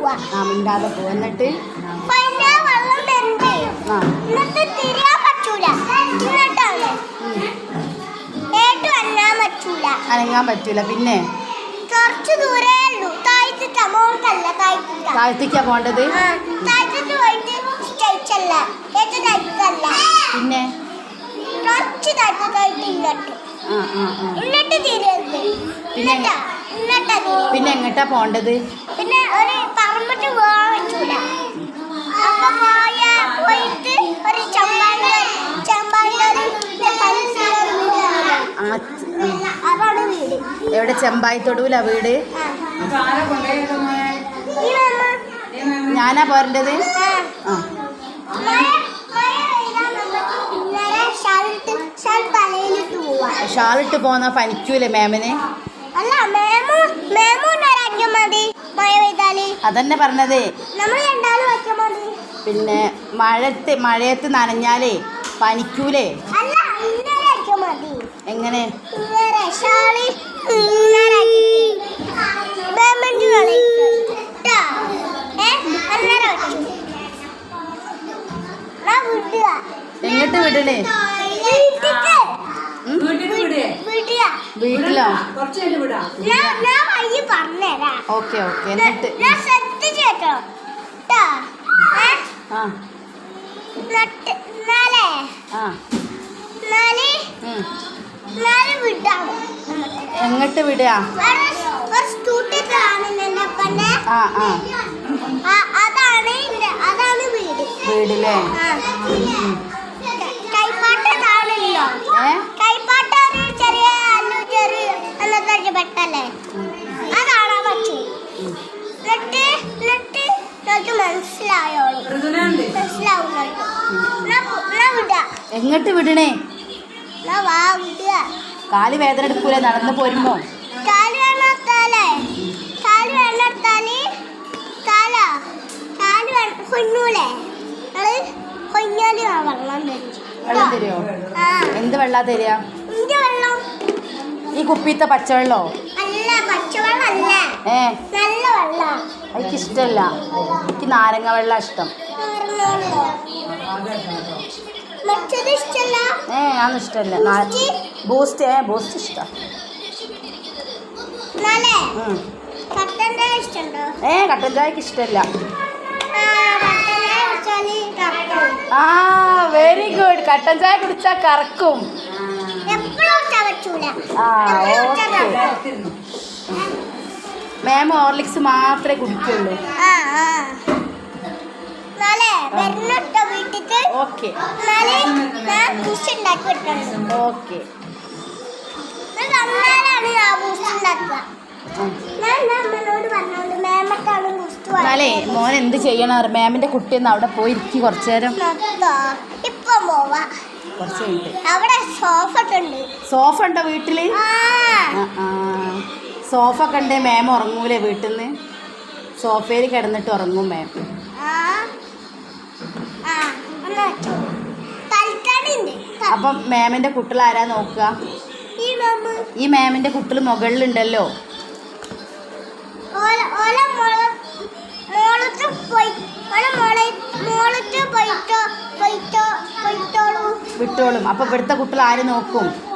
പോവാ. ആ മിണ്ടാതെ പോ. എന്നിട്ട്? പിന്നെ വെള്ളം എന്നിട്ട് തിരിയാൻ പറ്റൂല. എന്നിട്ടാണ് അനങ്ങാൻ പറ്റൂല. പിന്നെ? കുറച്ച് ദൂരേ ഉള്ളൂ. താഴ്ത്തിട്ട. മോൾക്കല്ല താഴ്ത്തിട്ട. താഴ്ത്തിക്കാ പോണ്ടത്? താഴ്ത്തിട്ട് പോയിട്ട് സ്റ്റേച്ചല്ല ഏറ്റവും താഴ്ത്തല്ല പിന്നെ? കുറച്ച് താഴ്ത്തതായിട്ട് ഇങ്ങോട്ട്. എന്നിട്ട് തിരിയരുത്. പിന്നെ എങ്ങട്ടാ പോണ്ടത്? പിന്നെ ഒരു പറമ്പിട്ട് പോകാൻ പറ്റൂല അപ്പൊ പോയ പോയിട്ട് ഒരു ചമ്പായി ചമ്പായി ആ ആ. അതാണ് വീട് എവിടെ ചെമ്പായി തൊടൂല വീട്? ഞാനാ പോരേണ്ടത്? ആ. ഷാളിട്ട് പോന്ന പനിക്കൂലേ മാമിന്? അതന്നെ പറഞ്ഞത്. പിന്നെ മഴത്ത് മഴയത്ത് നനഞ്ഞാലേ പനിക്കൂലേ? എങ്ങനെ? എങ്ങോട്ട് വിടണേ? വീട്ടിലോ ഓക്കെ ഓക്കെ. എന്നിട്ട്? ആ. ആ. എങ്ങോട്ട് വിടുക. ആ ആ. ആ, അതാണ് ഇന്റെ- അതാണ് വീട്. വീടില്ലേ? പോ- എങ്ങോട്ട് വിടണേ? വാ വിടുക. കാൽ വേദന എടുക്കൂല? നടന്നു പോരുമ്പോ? വെള്ളം തരുമോ എന്ത് വെള്ളാ തരിക? ഈ കുപ്പിത്തെ പച്ചവെള്ളോ? ഏ? എനിക്ക് ഇഷ്ടമല്ല എനിക്ക് നാരങ്ങ വെള്ളം ഇഷ്ടം. ഏ ഇഷ്ടമല്ല ബൂസ്റ്റ്? ഏ ബൂസ്റ്റ് ഇഷ്ടം. ഏ കട്ടൻ ചായക്ക് ഇഷ്ടമല്ല ആ വെരി ഗുഡ് കട്ടൻ ചായ കുടിച്ചാൽ കറക്കും ആ ഓക്കെ. മാം ഹോർലിക്സ് മാത്രമേ കുടിക്കുള്ളൂ ആ ആ നാളെ വരുന്നിട്ട വീട്ടിക്ക് ഓക്കെ. ഓക്കെ. എന്നാലേ മോൻ എന്ത് ചെയ്യണം മാമിന്റെ കുട്ടി ഒന്ന് അവിടെ പോയി ഇരിക്കും കുറച്ച് നേരം സോഫ ഒക്കെ ഉണ്ട്. വീട്ടിൽ? സോഫ കണ്ടേ മാം ഉറങ്ങൂലേ വീട്ടിൽ നിന്ന് സോഫയിൽ കിടന്നിട്ട് ഉറങ്ങും മാം. അപ്പം മാമിന്റെ കുട്ടികൾ ആരാ നോക്കുക? ഈ മാമ. ഈ മാമിന്റെ കുട്ടികൾ മുകളിലുണ്ടല്ലോ. വിട്ടോളും. അപ്പം ഇവിടുത്തെ കുട്ടികൾ ആര് നോക്കും?